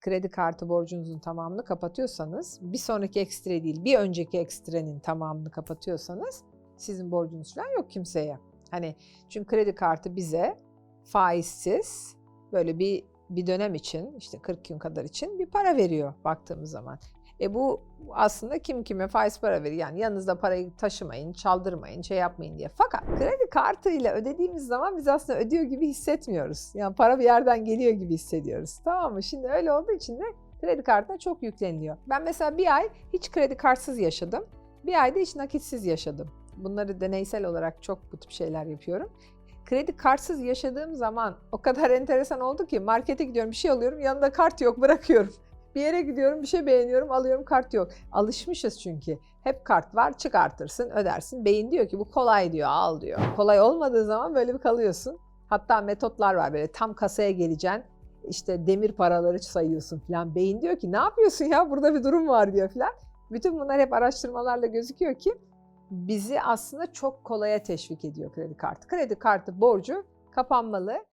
kredi kartı borcunuzun tamamını kapatıyorsanız, bir sonraki ekstre değil, bir önceki ekstrenin tamamını kapatıyorsanız sizin borcunuz falan yok kimseye. Hani çünkü kredi kartı bize faizsiz böyle bir bir dönem için işte 40 gün kadar için bir para veriyor baktığımız zaman. E bu aslında kim kime faiz para verir. Yani yanınızda parayı taşımayın, çaldırmayın, şey yapmayın diye. Fakat kredi kartıyla ödediğimiz zaman biz aslında ödüyor gibi hissetmiyoruz. Yani para bir yerden geliyor gibi hissediyoruz. Tamam mı? Şimdi öyle olduğu için de kredi kartına çok yükleniliyor. Ben mesela bir ay hiç kredi kartsız yaşadım. Bir ayda hiç nakitsiz yaşadım. Bunları deneysel olarak çok bu tip şeyler yapıyorum. Kredi kartsız yaşadığım zaman o kadar enteresan oldu ki markete gidiyorum bir şey alıyorum yanında kart yok bırakıyorum. Bir yere gidiyorum bir şey beğeniyorum alıyorum kart yok. Alışmışız çünkü. Hep kart var çıkartırsın ödersin. Beyin diyor ki bu kolay diyor al diyor. Kolay olmadığı zaman böyle bir kalıyorsun. Hatta metotlar var böyle tam kasaya geleceksin. işte demir paraları sayıyorsun falan. Beyin diyor ki ne yapıyorsun ya burada bir durum var diyor falan. Bütün bunlar hep araştırmalarla gözüküyor ki bizi aslında çok kolaya teşvik ediyor kredi kartı. Kredi kartı borcu kapanmalı.